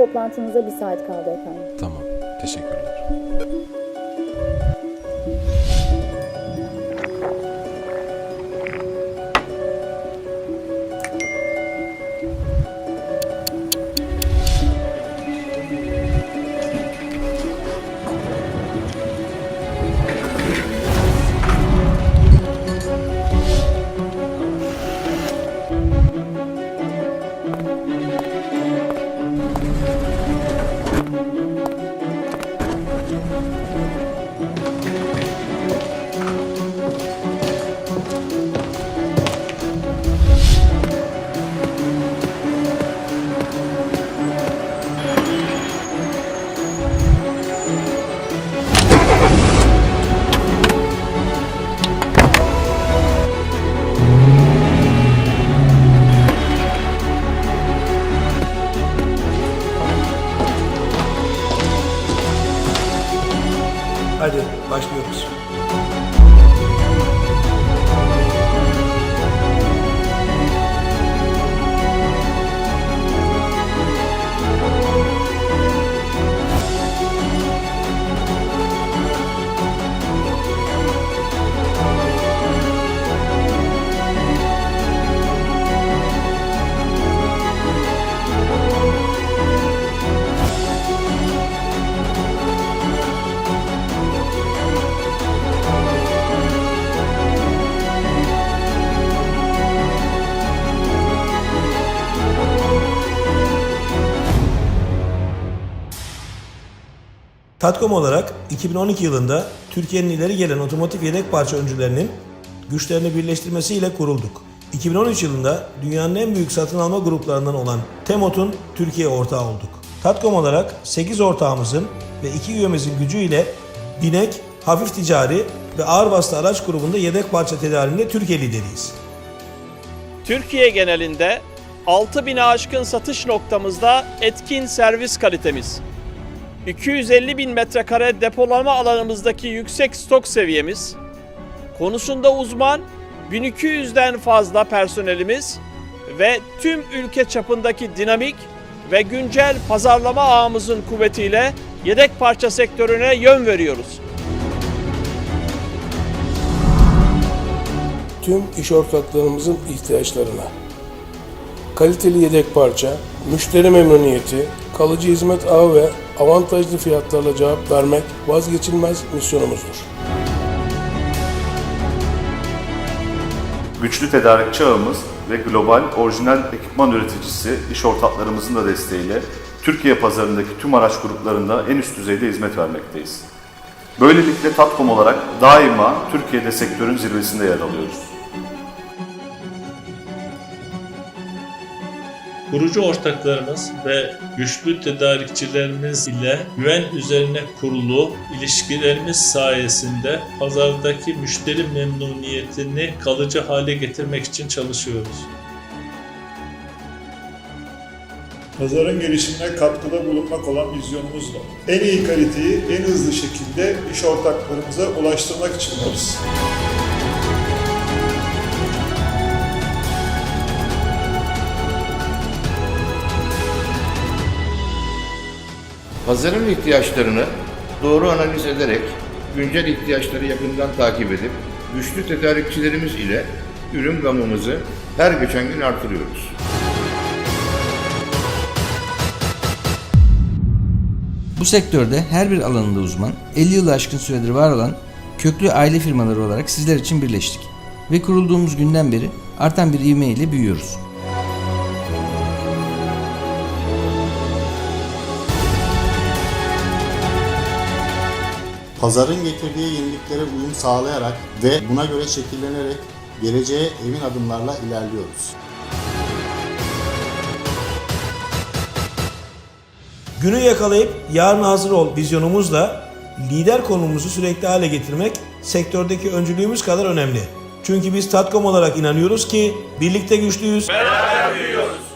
toplantınıza bir saat kaldı efendim. Tamam. Teşekkürler. Başlıyoruz. Tatkom olarak 2012 yılında Türkiye'nin ileri gelen otomotiv yedek parça öncülerinin güçlerini birleştirmesiyle kurulduk. 2013 yılında dünyanın en büyük satın alma gruplarından olan Temot'un Türkiye ortağı olduk. Tatkom olarak 8 ortağımızın ve 2 üyemizin gücüyle binek, hafif ticari ve ağır vasıta araç grubunda yedek parça tedariğinde Türkiye lideriyiz. Türkiye genelinde 6000'e aşkın satış noktamızda etkin servis kalitemiz, 250 bin metrekare depolama alanımızdaki yüksek stok seviyemiz, konusunda uzman 1200'den fazla personelimiz ve tüm ülke çapındaki dinamik ve güncel pazarlama ağımızın kuvvetiyle yedek parça sektörüne yön veriyoruz. tüm iş ortaklarımızın ihtiyaçlarına. Kaliteli yedek parça, müşteri memnuniyeti, kalıcı hizmet ağı ve avantajlı fiyatlarla cevap vermek vazgeçilmez misyonumuzdur. Güçlü tedarikçi ağımız ve global orijinal ekipman üreticisi iş ortaklarımızın da desteğiyle Türkiye pazarındaki tüm araç gruplarında en üst düzeyde hizmet vermekteyiz. Böylelikle Tatkom olarak daima Türkiye'de sektörün zirvesinde yer alıyoruz. Kurucu ortaklarımız ve güçlü tedarikçilerimiz ile güven üzerine kurulu ilişkilerimiz sayesinde pazardaki müşteri memnuniyetini kalıcı hale getirmek için çalışıyoruz. pazarın gelişimine katkıda bulunmak olan vizyonumuzla en iyi kaliteyi en hızlı şekilde iş ortaklarımıza ulaştırmak için varız. Pazarın ihtiyaçlarını doğru analiz ederek güncel ihtiyaçları yakından takip edip güçlü tedarikçilerimiz ile ürün gamımızı her geçen gün artırıyoruz. Bu sektörde her bir alanında uzman, 50 yılı aşkın süredir var olan köklü aile firmaları olarak sizler için birleştik. Ve kurulduğumuz günden beri artan bir ivme ile büyüyoruz. Pazarın getirdiği yeniliklere uyum sağlayarak ve buna göre şekillenerek geleceğe emin adımlarla ilerliyoruz. Günü yakalayıp yarın hazır ol vizyonumuzla lider konumumuzu sürekli hale getirmek sektördeki öncülüğümüz kadar önemli. Çünkü biz Tatkom olarak inanıyoruz ki birlikte güçlüyüz. Beraber büyüyoruz.